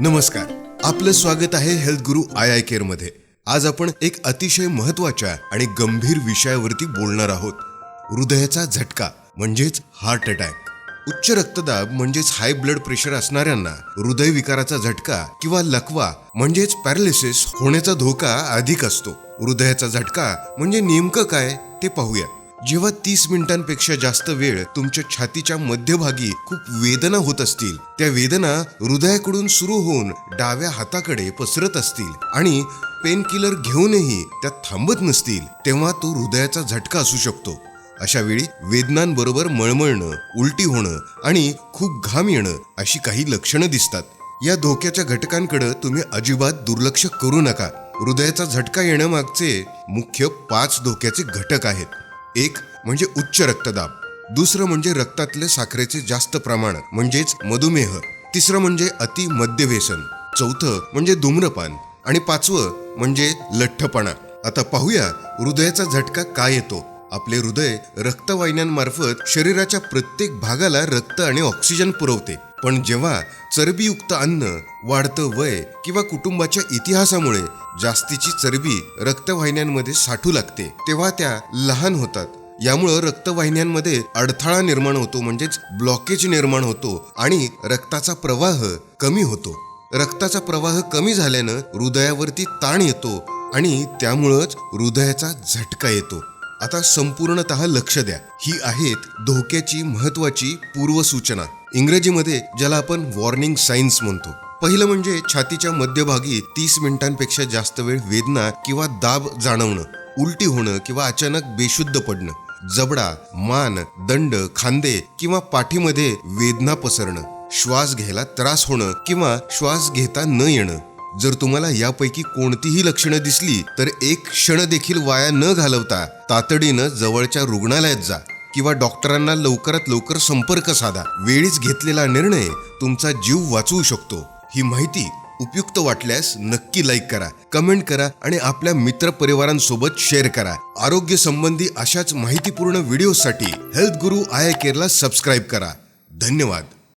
नमस्कार. आपलं स्वागत आहे हेल्थ गुरु आय आय केअरमध्ये आज आपण एक अतिशय महत्त्वाच्या आणि गंभीर विषयावरती बोलणार आहोत. हृदयाचा झटका म्हणजेच हार्ट अटॅक उच्च रक्तदाब म्हणजेच हाय ब्लड प्रेशर असणाऱ्यांना हृदयविकाराचा झटका किंवा लकवा म्हणजेच पॅरालिसिस होण्याचा धोका अधिक असतो. हृदयाचा झटका म्हणजे नेमकं काय ते पाहूया जेव्हा तीस मिनिटांपेक्षा जास्त वेळ तुमच्या छातीच्या मध्यभागी खूप वेदना होत असतील त्या वेदना हृदयाकडून सुरू होऊन डाव्या हाताकडे पसरत असतील आणि पेन किलर घेऊनही त्या थांबत नसतील तेव्हा तो हृदयाचा झटका असू शकतो. अशा वेळी वेदनांबरोबर मळमळणं उलटी होणं आणि खूप घाम येणं अशी काही लक्षणं दिसतात. या धोक्याच्या घटकांकडे तुम्ही अजिबात दुर्लक्ष करू नका. हृदयाचा झटका येण्यामागचे मुख्य पाच धोक्याचे घटक आहेत. एक म्हणजे उच्च रक्तदाब दुसरं म्हणजे रक्तातले साखरेचे जास्त प्रमाण म्हणजेच मधुमेह तिसरं म्हणजे अति मद्यव्यसन चौथं म्हणजे धूम्रपान आणि पाचवं म्हणजे लठ्ठपणा. आता पाहूया हृदयाचा झटका काय येतो. आपले हृदय रक्तवाहिन्यांमार्फत शरीराच्या प्रत्येक भागाला रक्त आणि ऑक्सिजन पुरवते. पण जेव्हा चरबीयुक्त अन्न वाढतं वय किंवा कुटुंबाच्या इतिहासामुळे जास्तीची चरबी रक्तवाहिन्यांमध्ये साठू लागते तेव्हा त्या लहान होतात. यामुळं रक्तवाहिन्यांमध्ये अडथळा निर्माण होतो म्हणजेच ब्लॉकेज निर्माण होतो आणि रक्ताचा प्रवाह कमी होतो. रक्ताचा प्रवाह कमी झाल्यानं हृदयावरती ताण येतो आणि त्यामुळंच हृदयाचा झटका येतो. आता संपूर्णत लक्ष द्या. ही आहेत धोक्याची महत्वाची पूर्वसूचना. इंग्रजीमध्ये ज्याला आपण वॉर्निंग सायन्स म्हणतो. पहिलं म्हणजे छातीच्या मध्यभागी तीस मिनिटांपेक्षा जास्त वेळ वेदना किंवा दाब जाणवणं उलटी होणं किंवा अचानक बेशुद्ध पडणं जबडा मान दंड खांदे किंवा पाठीमध्ये वेदना पसरणं श्वास घ्यायला त्रास होणं किंवा श्वास घेता न येणं. जर तुम्हाला यापैकी कोणतीही लक्षणं दिसली तर एक क्षण देखील वाया न घालवता तातडीनं जवळच्या रुग्णालयात जा किंवा डॉक्टरांना लवकरात लवकर संपर्क साधा. वेळीच घेतलेला निर्णय तुमचा जीव वाचवू शकतो. ही माहिती उपयुक्त वाटल्यास नक्की लाईक करा कमेंट करा आणि आपल्या मित्र परिवारांसोबत शेअर करा. आरोग्य संबंधी अशाच माहितीपूर्ण व्हिडिओसाठी हेल्थ गुरु आय केअरला सबस्क्राईब करा. धन्यवाद.